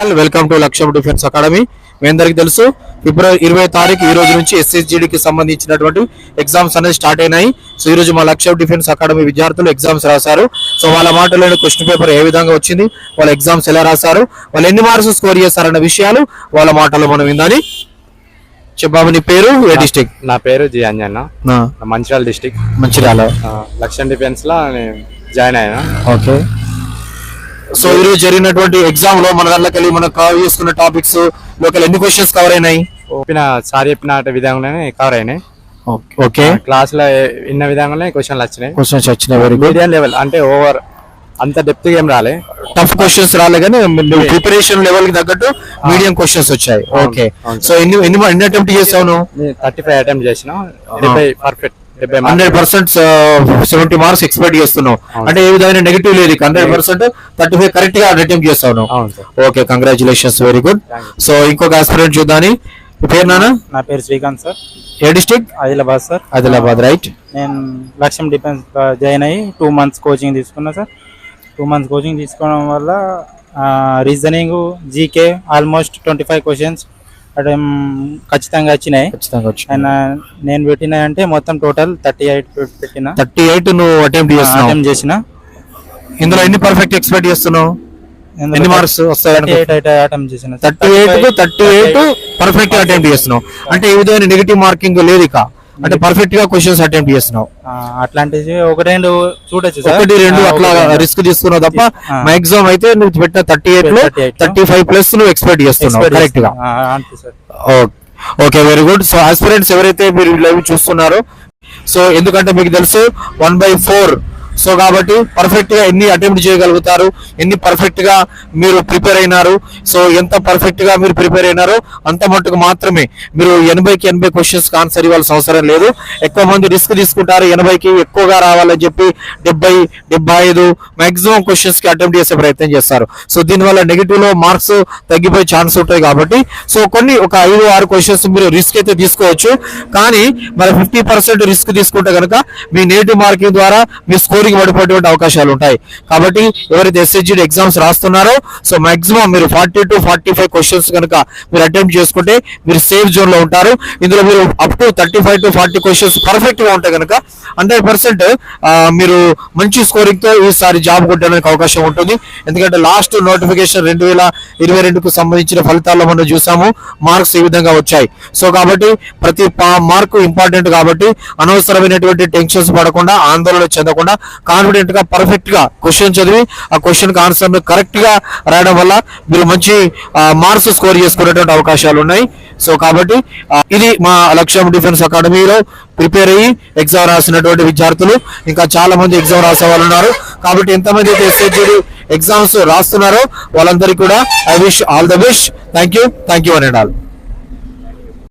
Welcome to Lakshyam defence academy మీ అందరికి తెలుసు ఫిబ్రవరి ఇరవై తారీఖు ఈ రోజు నుంచి SSGD కి సంబంధించినటువంటి ఎగ్జామ్స్ అనేది స్టార్ట్ అయినాయి. సో ఈ రోజు మా లక్ష్యం డిఫెన్స్ అకాడమీ విద్యార్థులు ఎగ్జామ్స్ రాశారు. సో వాళ్ళ మాటలోని క్వశ్చన్ పేపర్ ఏ విధంగా వచ్చింది వాళ్ళ ఎగ్జామ్స్ ఎలా రాశారు వాళ్ళు ఎన్ని మార్క్స్ స్కోర్ చేశారన్న విషయాలు వాళ్ళ మాటలో మనం విందని చెప్పాము నీ పేరు ఏ డిస్టిక్ నా పేరు జి అంజన్న మంచిర్యాల డిస్టిక్ మంచిర్యాల. లక్ష్యం డిఫెన్స్లో జాయిన్ అయినా. ఓకే. సో ఈ రోజు జరిగినటువంటి ఎగ్జామ్లో మన దాంట్లోకి మనం కవర్ చేసుకున్న టాపిక్స్ లోకల్ ఎన్ని క్వశ్చన్స్ కవర్ అయినాయి? చెప్పిన సార్ చెప్పిన విధంగానే కవర్ అయినాయి. ఓకే క్లాస్లో విన్న విధంగానే క్వశ్చన్లు వచ్చినాయి. క్వశ్చన్స్ వచ్చినాయి వెరీ గుడ్ మీడియం లెవెల్ అంటే ఓవర్ అంత డెప్త్ ఏం రాలే. టఫ్ క్వశ్చన్స్ రాలే కానీ ప్రిపరేషన్ లెవెల్కి తగ్గట్టు మీడియం క్వశ్చన్స్ వచ్చాయి. ఓకే. సో ఎన్ని ఎన్ని అటెంప్ట్ చేసావు థర్టీ ఫైవ్ అటెంప్ట్ చేసిన. Perfect hundred percent seventy marks expect చేస్తున్నావు. అంటే ఏ విధమైన నెగిటివ్ లేదు. హండ్రెడ్ పర్సెంట్ థర్టీ ఫైవ్ కరెక్ట్గా attempt sir okay congratulations very good so ఇంకొక ఆస్పిరెంట్ చూద్దాని పేరు నాన్న? నా పేరు శ్రీకాంత్ సార్ ఏ district Adilabad sir Adilabad right నేను లక్ష్యం డిఫెన్స్ జాయిన్ అయ్యి టూ మంత్స్ కోచింగ్ తీసుకున్నా సార్ టూ మంత్స్ కోచింగ్ తీసుకోవడం వల్ల reasoning GK almost twenty five questions అటు ఖచ్చితంగా వచ్చినాయి. ఖచ్చితంగా వచ్చి అండ్ నేను పెట్టిన అంటే మొత్తం టోటల్ థర్టీ ఎయిట్ పెట్టిన. థర్టీ ఎయిట్ నువ్వు అటెంప్ట్ చేస్తున్నావు. చేసిన. ఇందులో ఎన్ని పర్ఫెక్ట్ ఎక్స్పెక్ట్ చేస్తున్నావు? ఎన్ని మార్క్స్ వస్తాయి థర్టీ ఎయిట్ అయితే అటెంప్ట్ చేసిన. థర్టీ ఎయిట్కు థర్టీ ఎయిట్ పర్ఫెక్ట్గా అటెంప్ట్ చేస్తున్నావు. అంటే ఏ విధమైన నెగిటివ్ మార్కింగ్ లేదు ఇక. అంటే పర్ఫెక్ట్గా క్వశ్చన్స్ అటెంప్ట్ చేస్తున్నావు. అట్లాంటివి ఒక రెండు చూడొచ్చు ఒకటి రెండు అట్లా. రిస్క్ తీసుకున్నావు తప్ప. మాక్సిమం అయితే నువ్వు పెట్టిన థర్టీ ఎయిట్లో 38 లో థర్టీ ఫైవ్ ప్లస్ నువ్వు ఎక్స్పెక్ట్ చేస్తున్నావు కరెక్ట్గా? Okay. Very good so aspirants ఎవరైతే మీరు లైవ్ చూస్తున్నారో సో ఎందుకంటే మీకు తెలుసు వన్ బై ఫోర్ సో కాబట్టి పర్ఫెక్ట్గా ఎన్ని అటెంప్ట్ చేయగలుగుతారు ఎన్ని పర్ఫెక్ట్గా మీరు ప్రిపేర్ అయినారు సో ఎంత పర్ఫెక్ట్గా మీరు ప్రిపేర్ అయినారో అంత మట్టుకు మాత్రమే మీరు ఎనభైకి ఎనభై క్వశ్చన్స్ ఆన్సర్ ఇవ్వాల్సిన అవసరం లేదు. ఎక్కువ మంది రిస్క్ తీసుకుంటారు ఎనభైకి ఎక్కువగా రావాలని చెప్పి డెబ్బై డెబ్బై ఐదు మాక్సిమం క్వశ్చన్స్కి అటెంప్ట్ చేసే ప్రయత్నం చేస్తారు. సో దీనివల్ల నెగిటివ్లో మార్క్స్ తగ్గిపోయే ఛాన్స్ ఉంటాయి కాబట్టి సో కొన్ని ఒక ఐదు ఆరు క్వశ్చన్స్ మీరు రిస్క్ అయితే తీసుకోవచ్చు. కానీ మరి ఫిఫ్టీ పర్సెంట్ రిస్క్ తీసుకుంటే కనుక మీ నేటివ్ మార్కింగ్ ద్వారా మీ ఒత్తిడికి పడిపోయేటువంటి అవకాశాలు ఉంటాయి. కాబట్టి ఎవరైతే ఎస్హెచ్డి ఎగ్జామ్స్ రాస్తున్నారో సో మాక్సిమం మీరు forty two forty five questions కనుక మీరు అటెంప్ట్ చేసుకుంటే మీరు సేఫ్ జోన్లో ఉంటారు. ఇందులో మీరు up to thirty five to forty questions పర్ఫెక్ట్గా ఉంటే కనుక హండ్రెడ్ పర్సెంట్ మీరు మంచి స్కోరింగ్తో ఈసారి జాబ్ కొట్టడానికి అవకాశం ఉంటుంది. ఎందుకంటే లాస్ట్ నోటిఫికేషన్ రెండు వేల ఇరవై రెండుకు సంబంధించిన ఫలితాల్లో మనం చూసాము మార్క్స్ ఈ విధంగా వచ్చాయి. సో కాబట్టి ప్రతి మార్క్ ఇంపార్టెంట్ కాబట్టి అనవసరమైనటువంటి టెన్షన్స్ పడకుండా ఆందోళన చెందకుండా కాన్ఫిడెంట్గా పర్ఫెక్ట్గా క్వశ్చన్ చదివి ఆ క్వశ్చన్ ఆన్సర్ కరెక్ట్గా రాయడం వల్ల మీరు మంచి మార్క్స్ స్కోర్ చేసుకునేటువంటి అవకాశాలు ఉన్నాయి. సో కాబట్టి ఇది మా లక్ష్యం డిఫెన్స్ అకాడమీలో ప్రిపేర్ అయ్యి ఎగ్జామ్ రాసినటువంటి విద్యార్థులు. ఇంకా చాలా మంది ఎగ్జామ్ రాసే వాళ్ళు ఉన్నారు. కాబట్టి ఎంతమంది అయితే ఎస్హెచ్డి ఎగ్జామ్స్ రాస్తున్నారో వాళ్ళందరికీ కూడా I wish all the best thank you thank you అని ఆల్